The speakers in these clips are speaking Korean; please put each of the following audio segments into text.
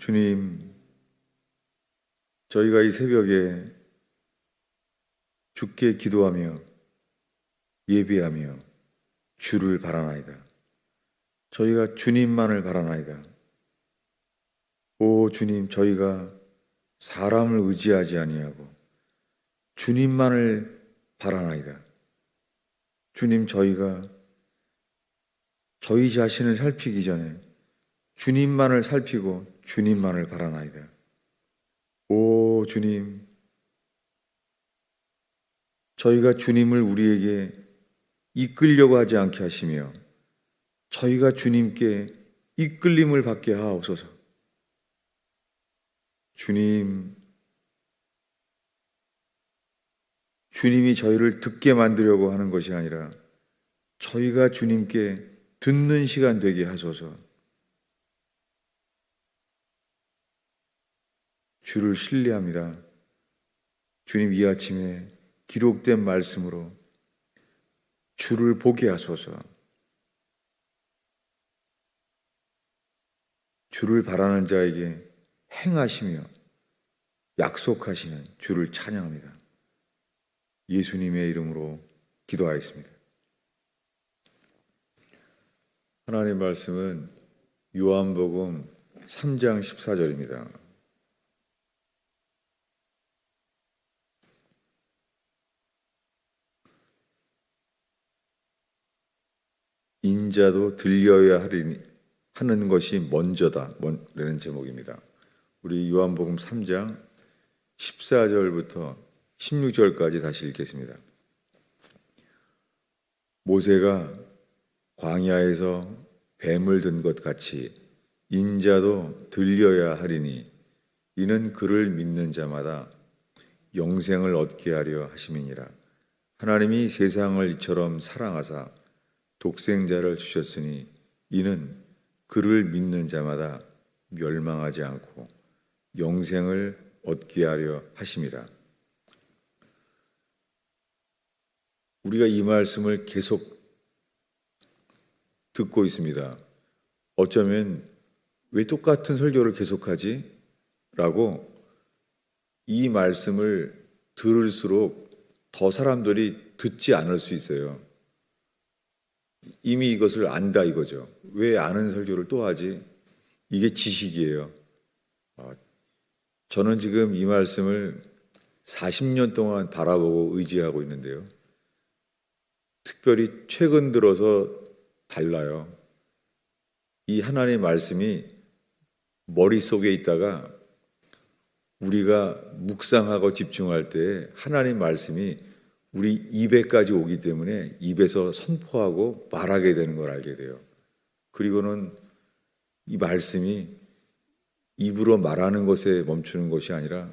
주님, 저희가 이 새벽에 주께 기도하며 예배하며 주를 바라나이다. 저희가 주님만을 바라나이다. 오 주님, 저희가 사람을 의지하지 아니하고 주님만을 바라나이다. 주님, 저희가 저희 자신을 살피기 전에 주님만을 살피고 주님만을 바라나이다. 오 주님, 저희가 주님을 우리에게 이끌려고 하지 않게 하시며 저희가 주님께 이끌림을 받게 하옵소서. 주님, 주님이 저희를 듣게 만들려고 하는 것이 아니라 저희가 주님께 듣는 시간 되게 하소서. 주를 신뢰합니다. 주님 이 아침에 기록된 말씀으로 주를 보게 하소서. 주를 바라는 자에게 행하시며 약속하시는 주를 찬양합니다. 예수님의 이름으로 기도하였습니다. 하나님 말씀은 요한복음 3장 14절입니다. 인자도 들려야 하리니 하는 것이 먼저다. 라는 제목입니다. 우리 요한복음 3장 14절부터 16절까지 다시 읽겠습니다. 모세가 광야에서 뱀을 든 것 같이 인자도 들려야 하리니 이는 그를 믿는 자마다 영생을 얻게 하려 하심이니라. 하나님이 세상을 이처럼 사랑하사 독생자를 주셨으니 이는 그를 믿는 자마다 멸망하지 않고 영생을 얻게 하려 하심이라. 우리가 이 말씀을 계속 듣고 있습니다. 어쩌면 왜 똑같은 설교를 계속하지? 라고 이 말씀을 들을수록 더 사람들이 듣지 않을 수 있어요. 이미 이것을 안다 이거죠. 왜 아는 설교를 또 하지? 이게 지식이에요. 어, 저는 지금 이 말씀을 40년 동안 바라보고 의지하고 있는데요. 특별히 최근 들어서 달라요. 이 하나님의 말씀이 머릿속에 있다가 우리가 묵상하고 집중할 때 하나님 말씀이 우리 입에까지 오기 때문에 입에서 선포하고 말하게 되는 걸 알게 돼요. 그리고는 이 말씀이 입으로 말하는 것에 멈추는 것이 아니라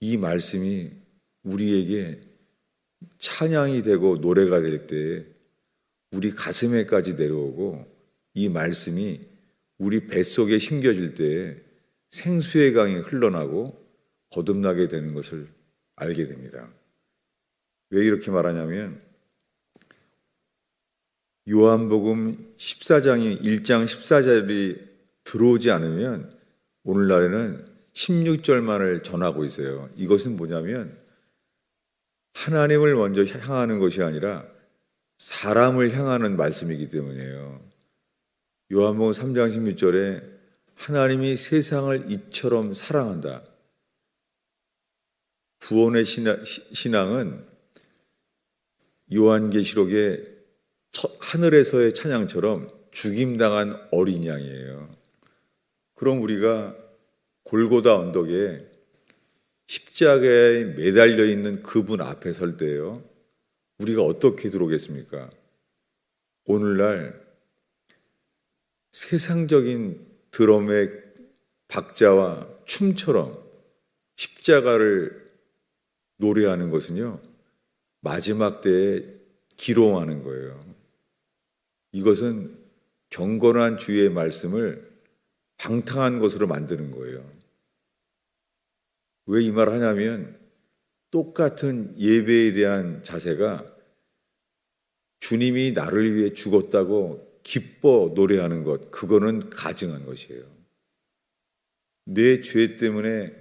이 말씀이 우리에게 찬양이 되고 노래가 될 때 우리 가슴에까지 내려오고 이 말씀이 우리 뱃속에 심겨질 때 생수의 강이 흘러나고 거듭나게 되는 것을 알게 됩니다. 왜 이렇게 말하냐면 요한복음 14장이 1장 14절이 들어오지 않으면 오늘날에는 16절만을 전하고 있어요. 이것은 뭐냐면 하나님을 먼저 향하는 것이 아니라 사람을 향하는 말씀이기 때문이에요. 요한복음 3장 16절에 하나님이 세상을 이처럼 사랑한다. 구원의 신앙은 요한계시록의 하늘에서의 찬양처럼 죽임당한 어린 양이에요. 그럼 우리가 골고다 언덕에 십자가에 매달려 있는 그분 앞에 설 때요. 우리가 어떻게 들어오겠습니까? 오늘날 세상적인 드럼의 박자와 춤처럼 십자가를 노래하는 것은요. 마지막 때에 기롱하는 거예요. 이것은 경건한 주의 말씀을 방탕한 것으로 만드는 거예요. 왜 이말 하냐면 똑같은 예배에 대한 자세가 주님이 나를 위해 죽었다고 기뻐 노래하는 것, 그거는 가증한 것이에요. 내 죄 때문에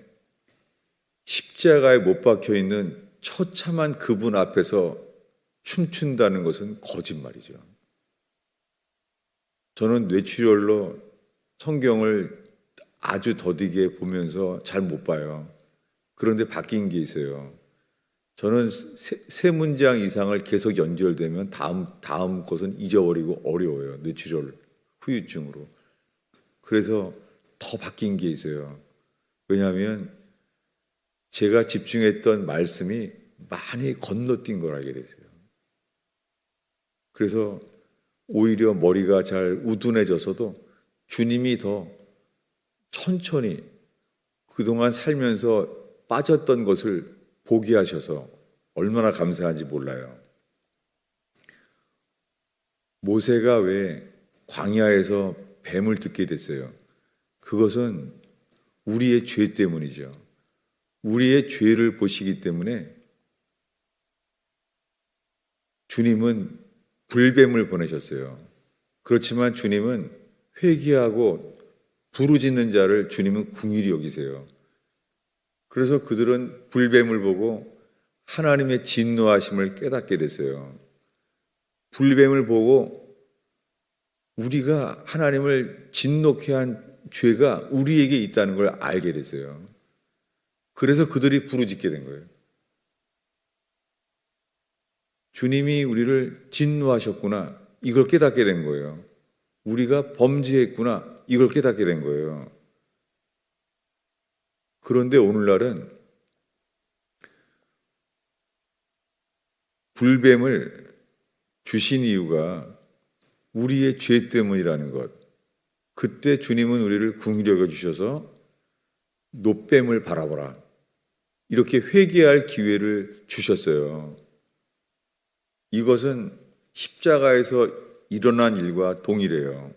십자가에 못 박혀 있는 처참한 그분 앞에서 춤춘다는 것은 거짓말이죠. 저는 뇌출혈로 성경을 아주 더디게 보면서 잘 못 봐요. 그런데 바뀐 게 있어요. 저는 세, 세 문장 이상을 계속 연결되면 다음 다음 것은 잊어버리고 어려워요. 뇌출혈 후유증으로. 그래서 더 바뀐 게 있어요. 왜냐하면 제가 집중했던 말씀이 많이 건너뛴 걸 알게 됐어요. 그래서 오히려 머리가 잘 우둔해져서도 주님이 더 천천히 그동안 살면서 빠졌던 것을 보게 하셔서 얼마나 감사한지 몰라요. 모세가 왜 광야에서 뱀을 듣게 됐어요? 그것은 우리의 죄 때문이죠. 우리의 죄를 보시기 때문에 주님은 불뱀을 보내셨어요. 그렇지만 주님은 회개하고 부르짖는 자를 주님은 궁일이 여기세요. 그래서 그들은 불뱀을 보고 하나님의 진노하심을 깨닫게 됐어요. 불뱀을 보고 우리가 하나님을 진노케 한 죄가 우리에게 있다는 걸 알게 됐어요. 그래서 그들이 부르짖게 된 거예요. 주님이 우리를 진노하셨구나. 이걸 깨닫게 된 거예요. 우리가 범죄했구나. 이걸 깨닫게 된 거예요. 그런데 오늘날은 불뱀을 주신 이유가 우리의 죄 때문이라는 것. 그때 주님은 우리를 여겨 주셔서 노뱀을 바라보라. 이렇게 회개할 기회를 주셨어요. 이것은 십자가에서 일어난 일과 동일해요.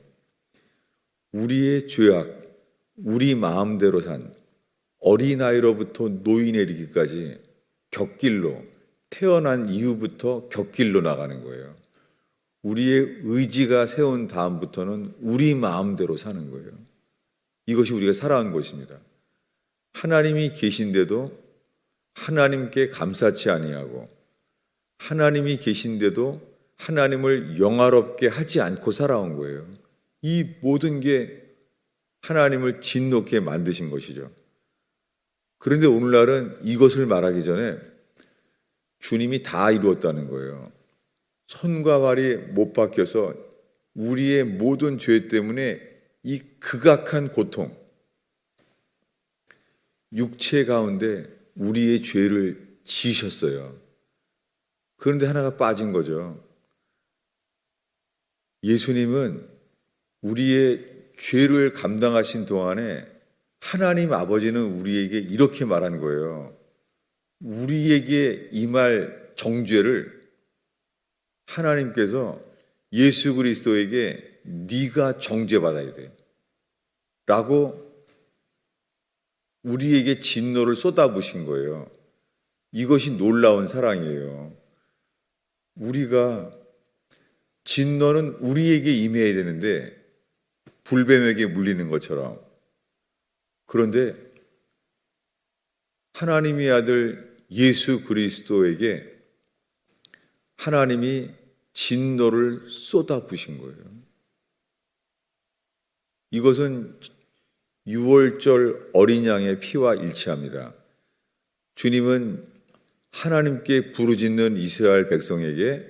우리의 죄악, 우리 마음대로 산 어린아이로부터 노인에 이르기까지 격길로 태어난 이후부터 격길로 나가는 거예요. 우리의 의지가 세운 다음부터는 우리 마음대로 사는 거예요. 이것이 우리가 살아온 것입니다. 하나님이 계신데도 하나님께 감사치 아니하고 하나님이 계신데도 하나님을 영화롭게 하지 않고 살아온 거예요. 이 모든 게 하나님을 진노케 만드신 것이죠. 그런데 오늘날은 이것을 말하기 전에 주님이 다 이루었다는 거예요. 손과 발이 못 바뀌어서 우리의 모든 죄 때문에 이 극악한 고통, 육체 가운데 우리의 죄를 지셨어요. 그런데 하나가 빠진 거죠. 예수님은 우리의 죄를 감당하신 동안에 하나님 아버지는 우리에게 이렇게 말한 거예요. 우리에게 임할 정죄를 하나님께서 예수 그리스도에게 네가 정죄받아야 돼. 라고 우리에게 진노를 쏟아부신 거예요. 이것이 놀라운 사랑이에요. 우리가 진노는 우리에게 임해야 되는데 불뱀에게 물리는 것처럼 그런데 하나님의 아들 예수 그리스도에게 하나님이 진노를 쏟아부신 거예요. 이것은 6월절 어린 양의 피와 일치합니다. 주님은 하나님께 부르짖는 이스라엘 백성에게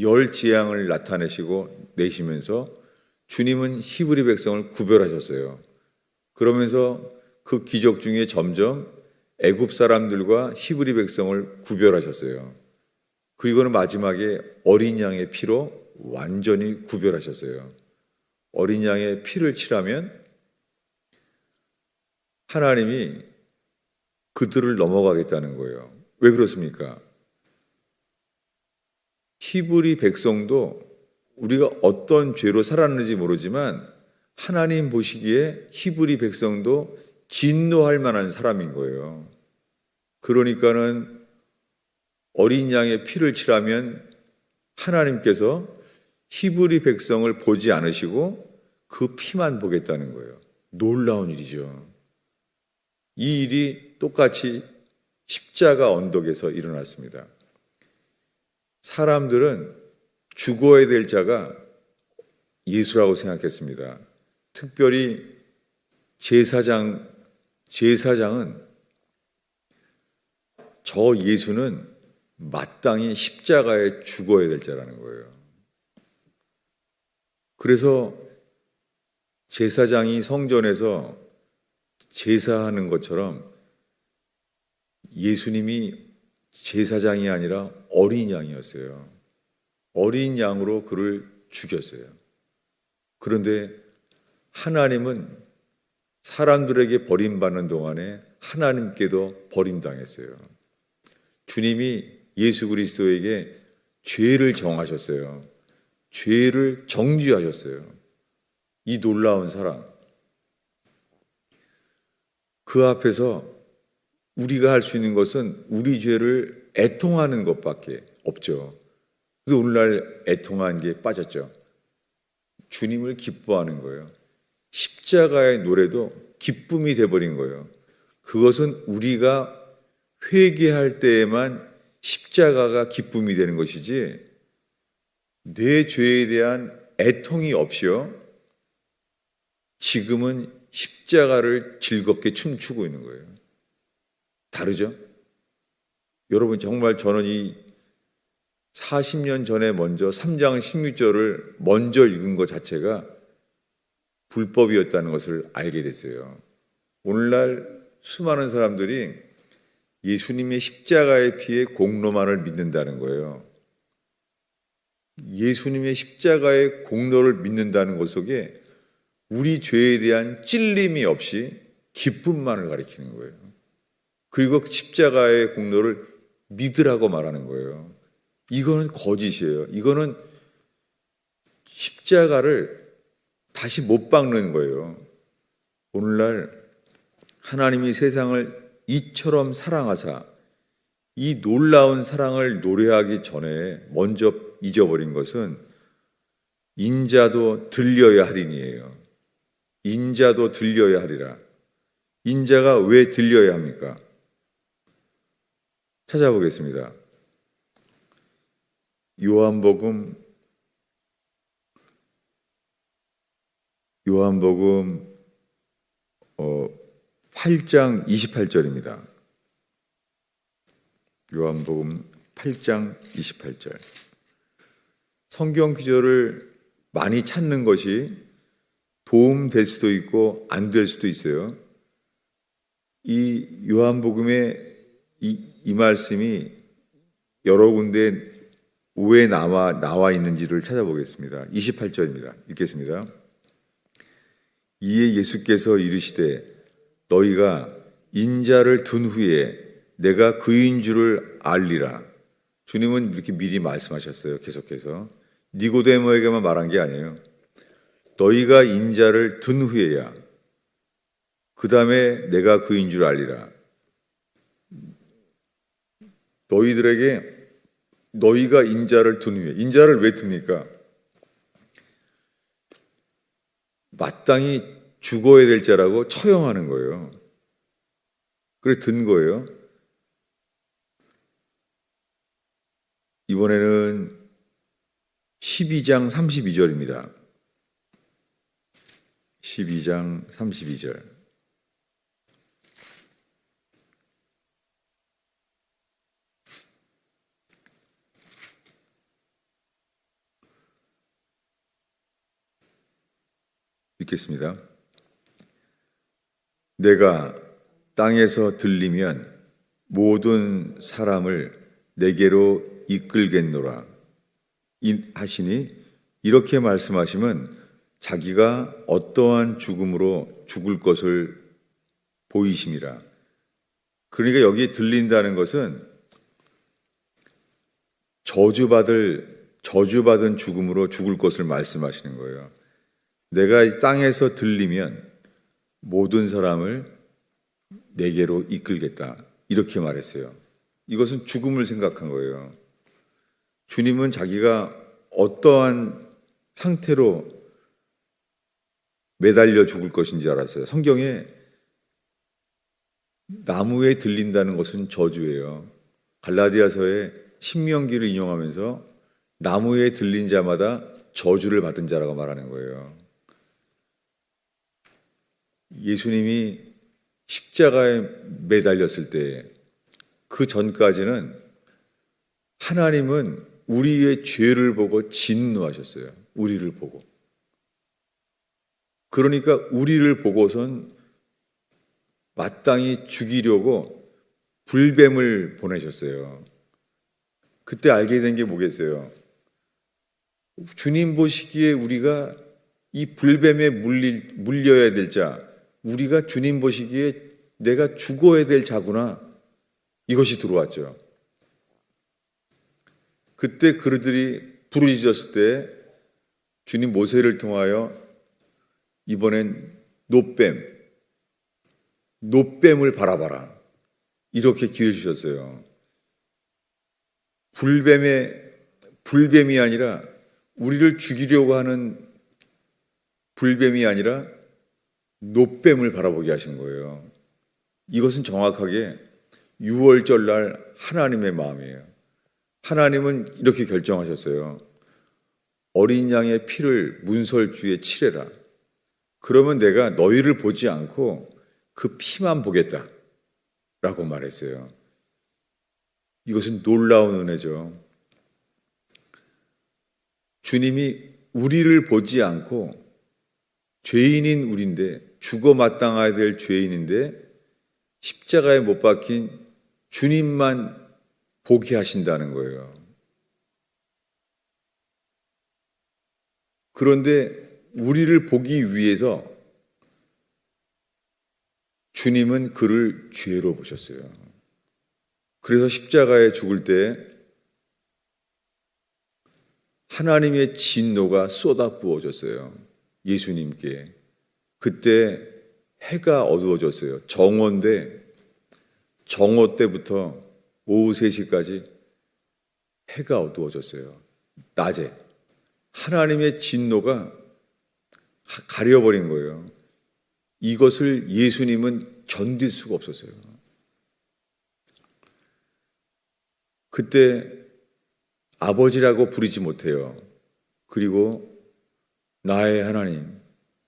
열 재앙을 나타내시고 내시면서 주님은 히브리 백성을 구별하셨어요. 그러면서 그 기적 중에 점점 애굽 사람들과 히브리 백성을 구별하셨어요. 그리고는 마지막에 어린 양의 피로 완전히 구별하셨어요. 어린 양의 피를 칠하면 하나님이 그들을 넘어가겠다는 거예요. 왜 그렇습니까? 히브리 백성도 우리가 어떤 죄로 살았는지 모르지만 하나님 보시기에 히브리 백성도 진노할 만한 사람인 거예요. 그러니까는 어린 양의 피를 칠하면 하나님께서 히브리 백성을 보지 않으시고 그 피만 보겠다는 거예요. 놀라운 일이죠. 이 일이 똑같이 십자가 언덕에서 일어났습니다. 사람들은 죽어야 될 자가 예수라고 생각했습니다. 특별히 제사장 제사장은 저 예수는 마땅히 십자가에 죽어야 될 자라는 거예요. 그래서 제사장이 성전에서 제사하는 것처럼 예수님이 제사장이 아니라 어린 양이었어요. 어린 양으로 그를 죽였어요. 그런데 하나님은 사람들에게 버림받는 동안에 하나님께도 버림당했어요. 주님이 예수 그리스도에게 죄를 정하셨어요. 죄를 정죄하셨어요. 이 놀라운 사랑. 그 앞에서 우리가 할 수 있는 것은 우리 죄를 애통하는 것밖에 없죠. 그래서 오늘날 애통한 게 빠졌죠. 주님을 기뻐하는 거예요. 십자가의 노래도 기쁨이 돼버린 거예요. 그것은 우리가 회개할 때에만 십자가가 기쁨이 되는 것이지 내 죄에 대한 애통이 없이요. 지금은 십자가를 즐겁게 춤추고 있는 거예요. 다르죠? 여러분 정말 저는 이 40년 전에 먼저 3장 16절을 먼저 읽은 것 자체가 불법이었다는 것을 알게 됐어요. 오늘날 수많은 사람들이 예수님의 십자가의 피에 공로만을 믿는다는 거예요. 예수님의 십자가의 공로를 믿는다는 것 속에 우리 죄에 대한 찔림이 없이 기쁨만을 가리키는 거예요. 그리고 십자가의 공로를 믿으라고 말하는 거예요. 이거는 거짓이에요. 이거는 십자가를 다시 못 박는 거예요. 오늘날 하나님이 세상을 이처럼 사랑하사 이 놀라운 사랑을 노래하기 전에 먼저 잊어버린 것은 인자도 들려야 할인이에요. 인자도 들려야 하리라. 인자가 왜 들려야 합니까? 찾아보겠습니다. 요한복음 요한복음 어 8장 28절입니다. 요한복음 8장 28절. 성경 기절을 많이 찾는 것이 도움 될 수도 있고 안 될 수도 있어요. 이 요한복음의 이, 이 말씀이 여러 군데 왜 나와 나와 있는지를 찾아보겠습니다. 28절입니다. 읽겠습니다. 이에 예수께서 이르시되 너희가 인자를 둔 후에 내가 그인 줄을 알리라. 주님은 이렇게 미리 말씀하셨어요. 계속해서 니고데모에게만 말한 게 아니에요. 너희가 인자를 둔 후에야 그 다음에 내가 그인 줄 알리라. 너희들에게 너희가 인자를 둔 후에 인자를 왜 둡니까? 마땅히 죽어야 될 자라고 처형하는 거예요. 그래 든 거예요. 이번에는 12장 32절입니다. 12장 32절. 읽겠습니다. 내가 땅에서 들리면 모든 사람을 내게로 이끌겠노라 하시니 이렇게 말씀하시면 자기가 어떠한 죽음으로 죽을 것을 보이심이라. 그러니까 여기 들린다는 것은 저주받을 저주받은 죽음으로 죽을 것을 말씀하시는 거예요. 내가 이 땅에서 들리면 모든 사람을 내게로 이끌겠다. 이렇게 말했어요. 이것은 죽음을 생각한 거예요. 주님은 자기가 어떠한 상태로 매달려 죽을 것인지 알았어요. 성경에 나무에 들린다는 것은 저주예요. 갈라디아서에 신명기를 인용하면서 나무에 들린 자마다 저주를 받은 자라고 말하는 거예요. 예수님이 십자가에 매달렸을 때 그 전까지는 하나님은 우리의 죄를 보고 진노하셨어요. 우리를 보고. 그러니까 우리를 보고선 마땅히 죽이려고 불뱀을 보내셨어요. 그때 알게 된 게 뭐겠어요? 주님 보시기에 우리가 이 불뱀에 물릴, 물려야 될 자, 우리가 주님 보시기에 내가 죽어야 될 자구나. 이것이 들어왔죠. 그때 그들이 부르짖었을 때 주님 모세를 통하여 이번엔 노뱀, 노뱀을 바라봐라. 이렇게 기회 주셨어요. 불뱀의 불뱀이 아니라 우리를 죽이려고 하는 불뱀이 아니라 노뱀을 바라보게 하신 거예요. 이것은 정확하게 6월절 날 하나님의 마음이에요. 하나님은 이렇게 결정하셨어요. 어린 양의 피를 문설주에 칠해라. 그러면 내가 너희를 보지 않고 그 피만 보겠다. 라고 말했어요. 이것은 놀라운 은혜죠. 주님이 우리를 보지 않고 죄인인 우리인데 죽어 마땅해야 될 죄인인데 십자가에 못 박힌 주님만 보게 하신다는 거예요. 그런데 우리를 보기 위해서 주님은 그를 죄로 보셨어요. 그래서 십자가에 죽을 때 하나님의 진노가 쏟아 부어졌어요. 예수님께. 그때 해가 어두워졌어요. 정오인데 정오 때부터 오후 3시까지 해가 어두워졌어요. 낮에. 하나님의 진노가 가려버린 거예요. 이것을 예수님은 견딜 수가 없었어요. 그때 아버지라고 부르지 못해요. 그리고 나의 하나님,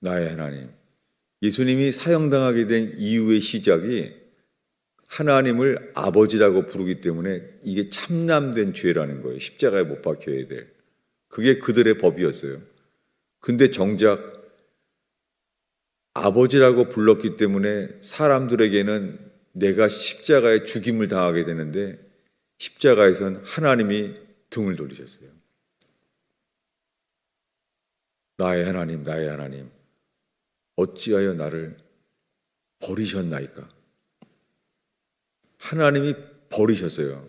나의 하나님. 예수님이 사형당하게 된 이후의 시작이 하나님을 아버지라고 부르기 때문에 이게 참남된 죄라는 거예요. 십자가에 못 박혀야 될. 그게 그들의 법이었어요. 근데 정작 아버지라고 불렀기 때문에 사람들에게는 내가 십자가에 죽임을 당하게 되는데 십자가에선 하나님이 등을 돌리셨어요. 나의 하나님, 나의 하나님, 어찌하여 나를 버리셨나이까? 하나님이 버리셨어요.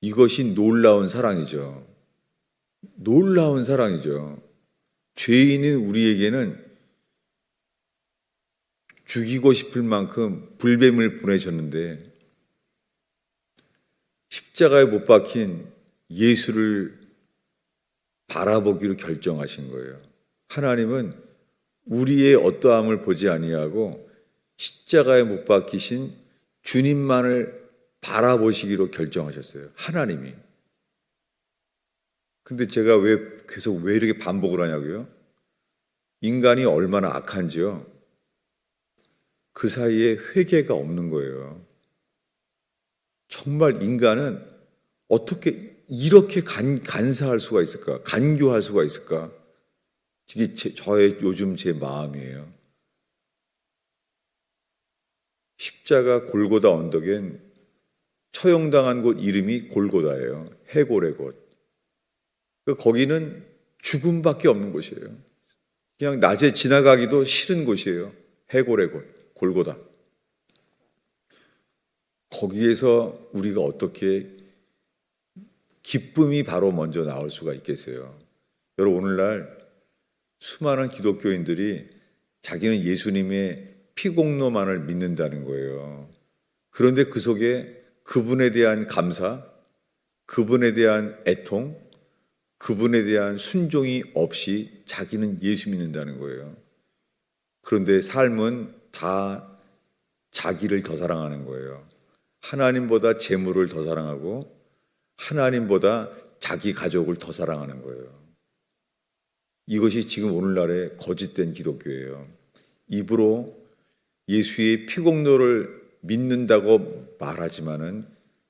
이것이 놀라운 사랑이죠. 놀라운 사랑이죠. 죄인인 우리에게는 죽이고 싶을 만큼 불뱀을 보내셨는데 십자가에 못 박힌 예수를 바라보기로 결정하신 거예요. 하나님은 우리의 어떠함을 보지 아니하고 십자가에 못 박히신 주님만을 바라보시기로 결정하셨어요. 하나님이. 근데 제가 왜 계속 왜 이렇게 반복을 하냐고요? 인간이 얼마나 악한지요. 그 사이에 회개가 없는 거예요. 정말 인간은 어떻게 이렇게 간, 간사할 수가 있을까? 간교할 수가 있을까? 이게 제, 저의 요즘 제 마음이에요. 십자가 골고다 언덕엔 처형당한 곳 이름이 골고다예요. 해골의 곳. 그 거기는 죽음밖에 없는 곳이에요. 그냥 낮에 지나가기도 싫은 곳이에요. 해골의 곳, 골고다. 거기에서 우리가 어떻게 기쁨이 바로 먼저 나올 수가 있겠어요. 여러분 오늘날 수많은 기독교인들이 자기는 예수님의 피공로만을 믿는다는 거예요. 그런데 그 속에 그분에 대한 감사, 그분에 대한 애통, 그분에 대한 순종이 없이 자기는 예수 믿는다는 거예요. 그런데 삶은 다 자기를 더 사랑하는 거예요. 하나님보다 재물을 더 사랑하고 하나님보다 자기 가족을 더 사랑하는 거예요. 이것이 지금 오늘날의 거짓된 기독교예요. 입으로 예수의 피공로를 믿는다고 말하지만은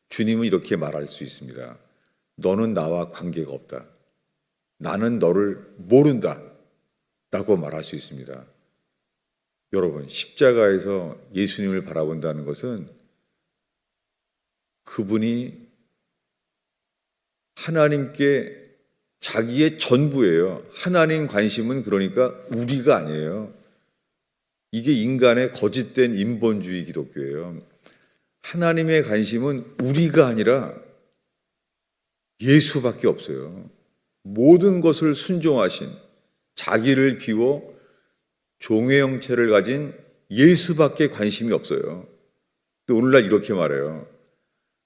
주님은 이렇게 말할 수 있습니다. 너는 나와 관계가 없다. 나는 너를 모른다. 라고 말할 수 있습니다. 여러분, 십자가에서 예수님을 바라본다는 것은 그분이 하나님께 자기의 전부예요. 하나님 관심은 그러니까 우리가 아니에요. 이게 인간의 거짓된 인본주의 기독교예요. 하나님의 관심은 우리가 아니라 예수밖에 없어요. 모든 것을 순종하신 자기를 비워 종의 형체를 가진 예수밖에 관심이 없어요. 또 오늘날 이렇게 말해요.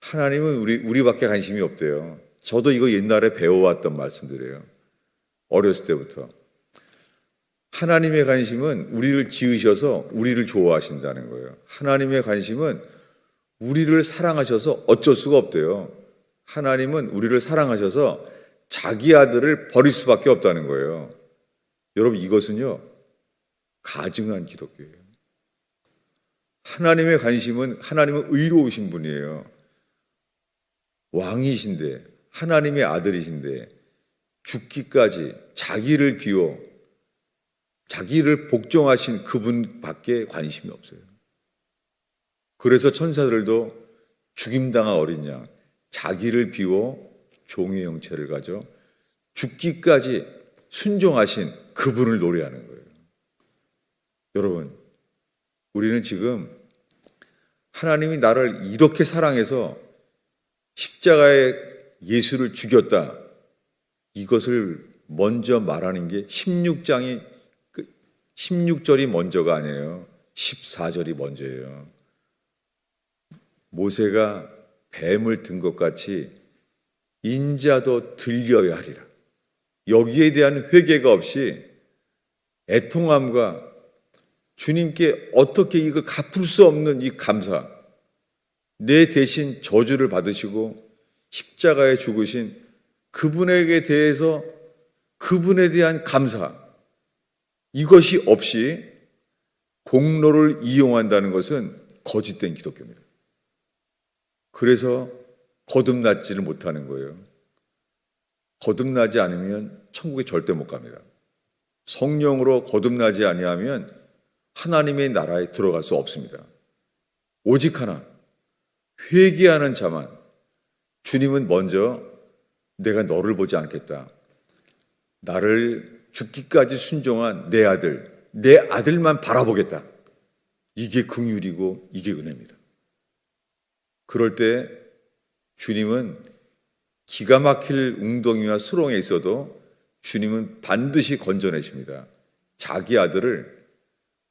하나님은 우리 우리밖에 관심이 없대요. 저도 이거 옛날에 배워왔던 말씀들이에요. 어렸을 때부터. 하나님의 관심은 우리를 지으셔서 우리를 좋아하신다는 거예요. 하나님의 관심은 우리를 사랑하셔서 어쩔 수가 없대요. 하나님은 우리를 사랑하셔서 자기 아들을 버릴 수밖에 없다는 거예요. 여러분 이것은요 가증한 기독교예요. 하나님의 관심은 하나님은 의로우신 분이에요. 왕이신데 하나님의 아들이신데 죽기까지 자기를 비워 자기를 복종하신 그분밖에 관심이 없어요. 그래서 천사들도 죽임당한 어린 양, 자기를 비워 종의 형체를 가져 죽기까지 순종하신 그분을 노래하는 거예요. 여러분, 우리는 지금 하나님이 나를 이렇게 사랑해서 십자가에 예수를 죽였다. 이것을 먼저 말하는 게 16장이 16절이 먼저가 아니에요. 14절이 먼저예요. 모세가 뱀을 든 것 같이 인자도 들려야 하리라. 여기에 대한 회개가 없이 애통함과 주님께 어떻게 이거 갚을 수 없는 이 감사, 내 대신 저주를 받으시고 십자가에 죽으신 그분에게 대해서 그분에 대한 감사, 이것이 없이 공로를 이용한다는 것은 거짓된 기독교입니다. 그래서 거듭났지를 못하는 거예요. 거듭나지 않으면 천국에 절대 못 갑니다. 성령으로 거듭나지 아니하면 하나님의 나라에 들어갈 수 없습니다. 오직 하나 회개하는 자만 주님은 먼저 내가 너를 보지 않겠다. 나를 죽기까지 순종한 내 아들, 내 아들만 바라보겠다. 이게 긍휼이고 이게 은혜입니다. 그럴 때 주님은 기가 막힐 웅덩이와 수렁에 있어도 주님은 반드시 건져내십니다. 자기 아들을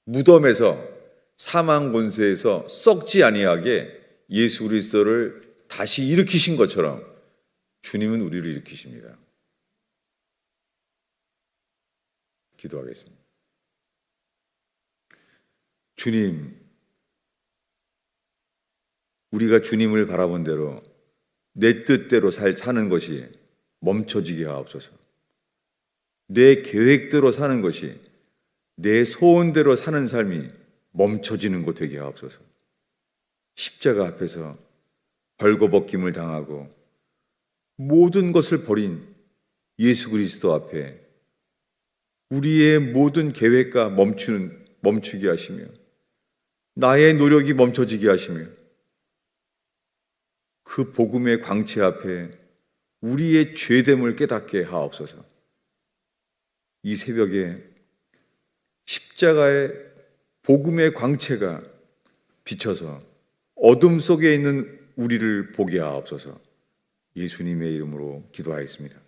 무덤에서 사망 권세에서 썩지 아니하게 예수 그리스도를 다시 일으키신 것처럼 주님은 우리를 일으키십니다. 기도하겠습니다. 주님, 우리가 주님을 바라본 대로 내 뜻대로 살, 사는 것이 멈춰지게 하옵소서. 내 계획대로 사는 것이 내 소원대로 사는 삶이 멈춰지는 것 되게 하옵소서. 십자가 앞에서 벌거벗김을 당하고 모든 것을 버린 예수 그리스도 앞에 우리의 모든 계획과 멈추는 멈추게 하시며 나의 노력이 멈춰지게 하시며 그 복음의 광채 앞에 우리의 죄됨을 깨닫게 하옵소서. 이 새벽에 십자가의 복음의 광채가 비쳐서 어둠 속에 있는 우리를 보게 하옵소서. 예수님의 이름으로 기도하였습니다.